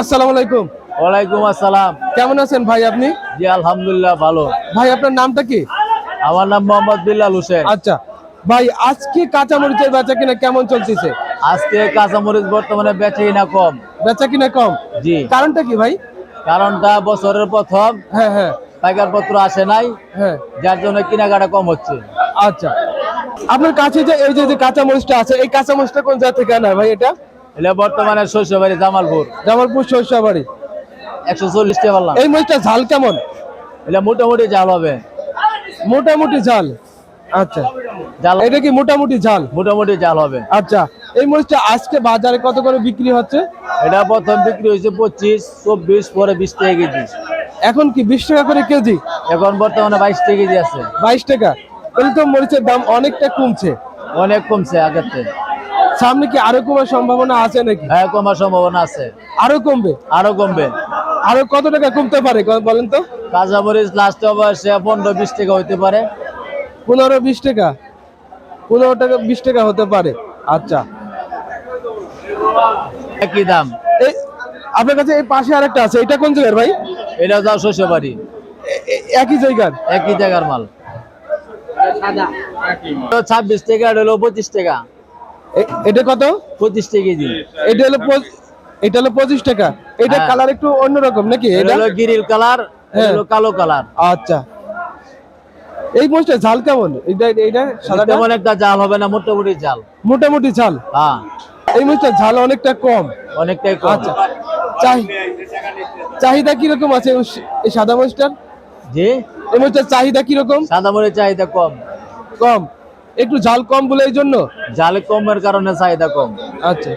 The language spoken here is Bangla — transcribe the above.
আসসালামু আলাইকুম। ওয়ালাইকুম আসসালাম। কেমন আছেন ভাই আপনি? জি আলহামদুলিল্লাহ ভালো। ভাই আপনার নামটা কি? আমার নাম মোহাম্মদ বিল্লাল হোসেন। আচ্ছা। ভাই আজকে কাঁচা মরিচের বেচা কিনা কেমন চলতেছে? আজকে কাঁচামরিচ বর্তমানে বেচে না কম। বেচা কিনা কম? জি। কারণটা কি ভাই? কারণটা বছরের প্রথম। হ্যাঁ হ্যাঁ। পাইকার পত্র আসে নাই। হ্যাঁ। যার জন্য কেনাকাটা কম হচ্ছে। আচ্ছা। আপনার কাছে যে এই যে যে কাঁচা আছে এই কাঁচা মরিচটা কোন জায়গা থেকে আনা ভাই এটা? এটা বর্তমানে শৈশবাড়ি জামালপুর। জামালপুর সরষাবাড়ি একশো চল্লিশ টাকা পারলাম এই মরিচটা ঝাল কেমন? এটা মোটামুটি জাল হবে। মোটামুটি ঝাল। আচ্ছা। জাল এটা কি মোটামুটি ঝাল? মোটামুটি জাল হবে। আচ্ছা। এই মরিচটা আজকে বাজারে কত করে বিক্রি হচ্ছে? এটা প্রথম বিক্রি হয়েছে পঁচিশ চব্বিশ পরে বিশ টাকা কেজি। এখন কি বিশ টাকা করে কেজি? এখন বর্তমানে বাইশ টাকা কেজি আছে। বাইশ টাকা। তাহলে তো মরিচের দাম অনেকটা কমছে। অনেক কমছে আগের থেকে। সামনে কি আরও কমার সম্ভাবনা আছে নাকি? হ্যাঁ কমার সম্ভাবনা আছে। আরও কমবে? আরও কমবে। আরও কত টাকা কমতে পারে বলেন তো? কাঁচামরিচ লাস্ট অবশ্যই পনেরো বিশ টাকা হইতে পারে। পনেরো বিশ টাকা? পনেরো টাকা বিশ টাকা হতে পারে। আচ্ছা। একই দাম। এই আপনার কাছে এই পাশে আরেকটা আছে এটা কোন জায়গার ভাই? এটা যাও এ- একই জায়গার? একই জায়গার মাল। ছাব্বিশ টাকা হলো পঁচিশ টাকা। এটা কত? পঁচিশ টাকা কেজি। এটা হলো এটা হলো পঁচিশ টাকা। এটা হ্যাঁ। কালার একটু অন্যরকম নাকি এটা হলো গিরিল কালার হ্যাঁ। হলো কালো কালার আচ্ছা। এই মোষটা ঝাল কেমন? এটা এটা সাদাটা তেমন একটা জাল হবে না মোটামুটি জাল মোটামুটি ঝাল? হ্যাঁ। এই মোষটা ঝাল অনেকটা কম। অনেকটাই কম। আচ্ছা। চাহি চাহিদা কীরকম আছে এই সাদা মোষটার? জি? এই মোষটার চাহিদা কীরকম? সাদা মরিচ চাহিদা কম। কম। একটু জাল কম বলে এই জন্য? জাল কমের কারণে চাহিদা কম। আচ্ছা।